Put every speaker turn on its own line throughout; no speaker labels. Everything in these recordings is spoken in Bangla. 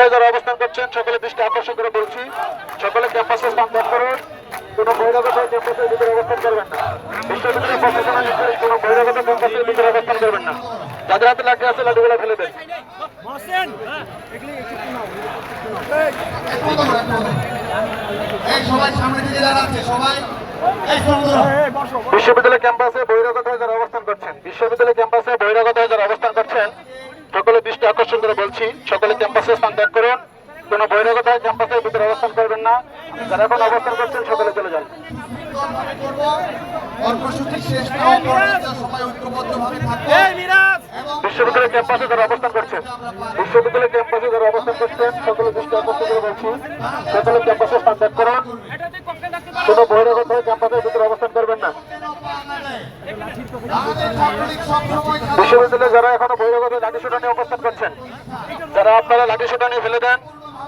হয়ে যারা অবস্থান করছেন সকলে দৃষ্টি আকর্ষণ করে বলছি। সকলে ক্যাম্পাসে স্থান ত্যাগ করুন। কোনো বহিরাগত ক্যাম্পাসের ভিতরে অবস্থান করবেন না। বিশ্ববিদ্যালয় প্রশাসনের নির্দেশ কোনো বহিরাগত ক্যাম্পাসের ভিতরে অবস্থান করবেন না। যাদের হাতে লাঠি আছে লাঠিগুলো ফেলে দেন।
এই সবাই সামনে দিকে দাঁড়াচ্ছে সবাই এই বন্ধুরা
বিশ্ববিদ্যালয় ক্যাম্পাসে বহিরাগত হয়ে যারা অবস্থান করছেন? বিশ্ববিদ্যালয় ক্যাম্পাসে বহিরাগত হয়ে যারা অবস্থান করছেন? সকলে দৃষ্টি আকর্ষণ করে বলছি, সকলে ক্যাম্পাসে স্থান ত্যাগ করুন। কোনো বহিরাগত হয়ে ক্যাম্পাসের ভিতরে অবস্থান করবেন না। যারা এখন অবস্থান করছেন, সকলে চলে যান। বিশ্ববিদ্যালয় ক্যাম্পাসে যারা অবস্থান করছেন, বিশ্ববিদ্যালয় ক্যাম্পাসে যারা অবস্থান করছেন, সকলে দৃষ্টি আকর্ষণ করে বলছি, সকলে ক্যাম্পাসে স্থান ত্যাগ করুন। কোনো বহিরাগত ক্যাম্পাসের ভিতরে অবস্থান করবেন না। বিশ্ববিদ্যালয়ে যারা এখনও বহিরাগত লাঠি নিয়ে অবস্থান করছেন, যারা আপনারা লাঠি নিয়ে ফেলে দেন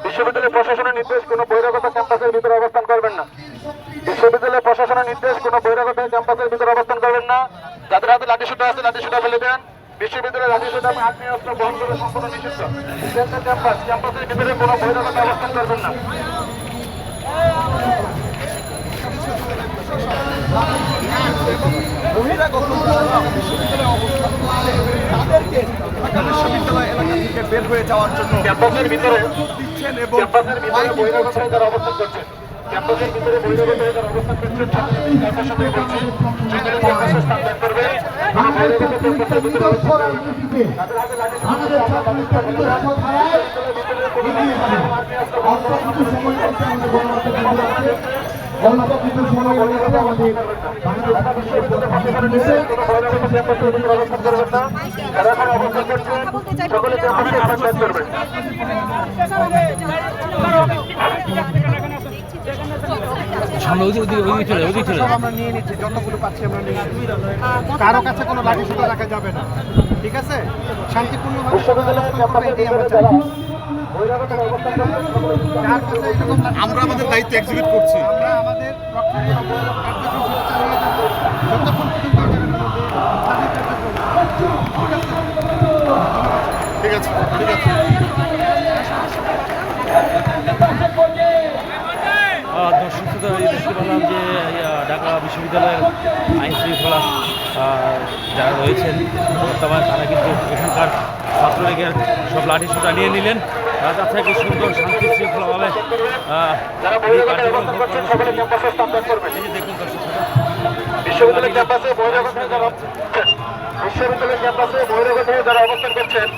বিশ্ববিদ্যালয় প্রশাসনের নির্দেশ কোনো বহিরাগত ক্যাম্পাসের ভিতরে অবস্থান করবেন না। বিশ্ববিদ্যালয় প্রশাসনের নির্দেশ কোনো বহিরাগত ক্যাম্পাসের ভিতরে অবস্থান করবেন না। যাদের হাতে লাঠি আছে লাঠি ফেলে দেন। বিশ্ববিদ্যালয়ের লাঠি সোটা আগ্নেয় অস্ত্র বহন করে সম্পূর্ণ নিষিদ্ধ। ক্যাম্পাস, ক্যাম্পাসের ভিতরে কোনো বহিরাগত অবস্থান করবেন না।
বিশ্ববিদ্যালয় এলাকা থেকে বের হয়ে যাওয়ার জন্য
ক্যাম্পাসের ভিতরে
দিচ্ছেন এবং
ক্যাম্পাসের ভিতরে বহিরাগত হয়ে অবস্থান করছেন। ক্যাম্পাসের ভিতরে বহিরাগত হয়ে অবস্থান করছেন তাদের সাথে বলছি সেখানে ক্যাম্পাসে স্থান ত্যাগ করবে। কোনো বহিরাগত ভিতরে অবস্থান করবে। না। তাদের হাতে
অল্প কিছু সময় রয়েছে আমাদের
সামনে ওদিকে ওদিকে ওদিকে চলে ওদিকে চলে।
আমরা নিয়ে নিচ্ছি যতগুলো পাচ্ছি আমরা নিয়ে নিচ্ছি। কারও কাছে কোনো লাঠি সুতো রাখা যাবে না ঠিক আছে? শান্তিপূর্ণভাবে
বিশ্ববিদ্যালয়ের ক্যাম্পাসের
আমরা চাই।
আমরা আমাদের দায়িত্ব এক্সিকিউট করছি।
আমরা আমাদের
ঠিক আছে? ঠিক আছে।
বিশ্ববিদ্যালয়ের আইন শৃঙ্খলা যারা রয়েছেন বর্তমানে তারা কিন্তু এখানকার ছাত্রলীগের সব লাঠি সোটা নিয়ে নিলেন। রাজা থেকে সুন্দর শান্তি শৃঙ্খলাভাবে দেখুন
বিশ্ববিদ্যালয় ক্যাম্পাসে বিশ্ববিদ্যালয় ক্যাম্পাসে বহিরাগত হয়ে যারা অবস্থান করছেন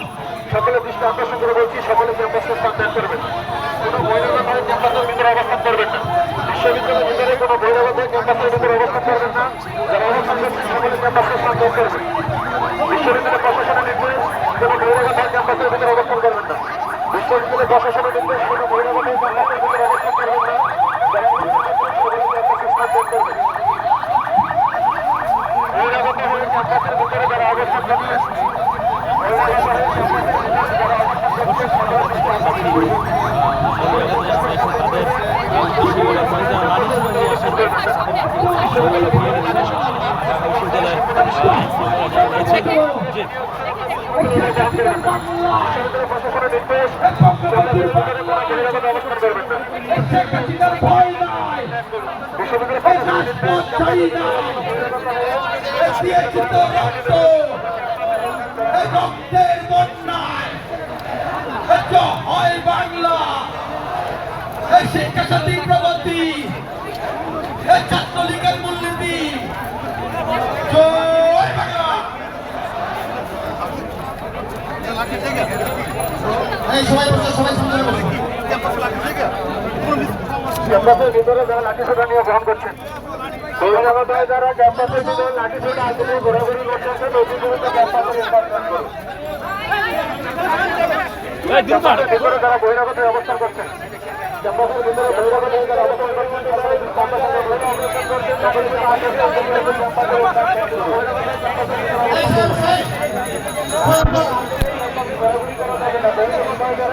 সকলে দৃষ্টি আকর্ষণ করে বলছি সকলে ক্যাম্পাসে স্থান ত্যাগ করবেন কোনো বহিরাগত হয়ে ক্যাম্পাসের ভিতরে অবস্থান করবেন না বিশ্ববিদ্যালয়ের ভিতরে কোনো বহিরাগত হয়ে ক্যাম্পাসের ভিতরে অবস্থান করবেন না যারা অবস্থান করছেন সকলে ক্যাম্পাসে স্থান ত্যাগ করবেন বিশ্ববিদ্যালয় প্রশাসনের নির্দেশ কোনো বহিরাগত ক্যাম্পাসের বহিরাগত হয়ে ক্যাম্পাসের ভিতরে যারা অবস্থান করছেন সকলে দৃষ্টি আকর্ষণ করবেন।
তাদের বিশ্ববিদ্যালয়ের পরিচালনা লাঠি সোটা নিয়ে আসেন বিশ্ববিদ্যালয় নিয়ে নিচ্ছেন ঢাকা বিশ্ববিদ্যালয়ের আহ, আইন শৃঙ্খলা যারা রয়েছেন জি
বিশ্ববিদ্যালয় প্রশাসনের নির্দেশ ক্যাম্পাসের ভিতরে কোনো বহিরাগত অবস্থান করবেন না বিশ্ববিদ্যালয় প্রশাসনের নির্দেশ
রক্তের বন্যায় হয় বাংলা শিক্ষা সাথী প্রগতি এই ছাত্রলীগের মূলনীতি জয় বাংলা এই সবাই বসে সবাই সুন্দর বসে
ক্যাম্পাসের ভিতরে যারা লাঠি সোটা নিয়ে গ্রহণ করছেন বহিরাগত হয়ে যারা ক্যাম্পাসের ভিতরে লাঠি সোটা হাতে নিয়ে ঘোরাঘুরি করতেছেন অতি দ্রুত ক্যাম্পাসের ভিতরে যারা বহিরাগত অবস্থান করছেন ক্যাম্পাসের ভিতরে বহিরাগত যারা অবস্থান করছেন তারা ক্যাম্পাসের ভিতরে অবস্থান করছেন সকলে যেন আগে থেকে ক্যাম্পাসে স্থানান্তর করুন। বহিরাগত হয়ে ক্যাম্পাসের ভিতরে ঘোরাঘুরি করা যাবে না। বহিরাগত হয়ে যারা ক্যাম্পাসে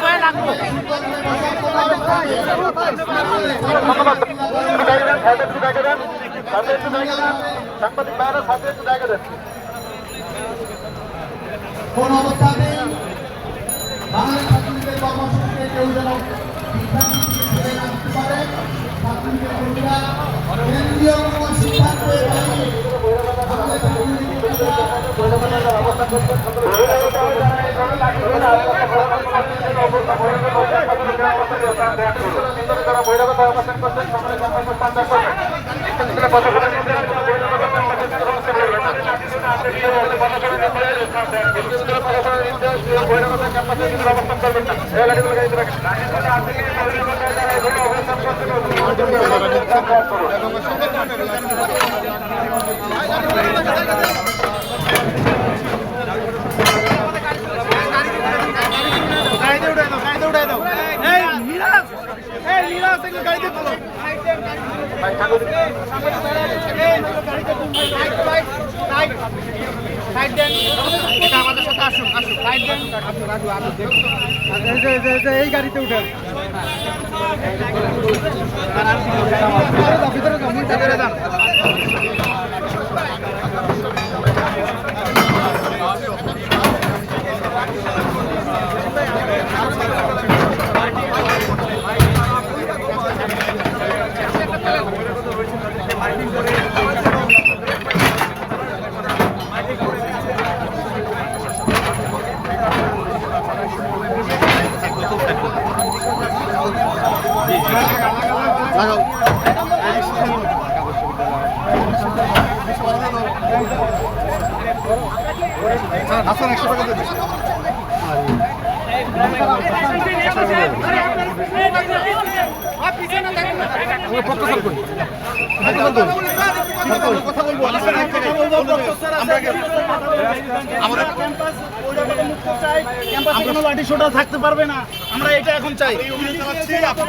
সাংবাদিক ভাইরা সাথে একটু
কোন অবস্থাতেই বাংলাদেশ ছাত্রলীগের কর্মসূচিতে কেউ যেন বিভ্রান্তি ফেলে না পারে ছাত্রলীগের কর্মীরা কেন্দ্রীয় কোনো সিদ্ধান্তে কর্মীরা
যারা বহিরাগত অবস্থান করছেন সকলে ক্যাম্পাসে স্থান করবেন প্রশাসনের নির্দেশ কোনো বহিরাগত কর্মসূচির অবস্থান করবেন না। প্রশাসনের নির্দেশ প্রশাসনের নির্দেশ বহিরাগত ক্যাম্পাসে কিন্তু অবস্থান করবেন না এই লাঠিগুলো গাড়িতে রাখেন অবস্থান করছেন
গাড়িতে উঠে গাড়িতে তোলো
ভাই ঠাকুর
সাইড দেন এটা আমাদের সাথে আসুন আসুন সাইড দেন আসুন এই গাড়িতে উঠেন ভিতরে ভিতরে যান
আসুন একশো টাকা দেবে কথা বলব
আমরা ক্যাম্পাস বহিরাগত মুক্ত চাই ক্যাম্পাসে কোনো থাকতে পারবে না আমরা এটা এখন চাই
এখন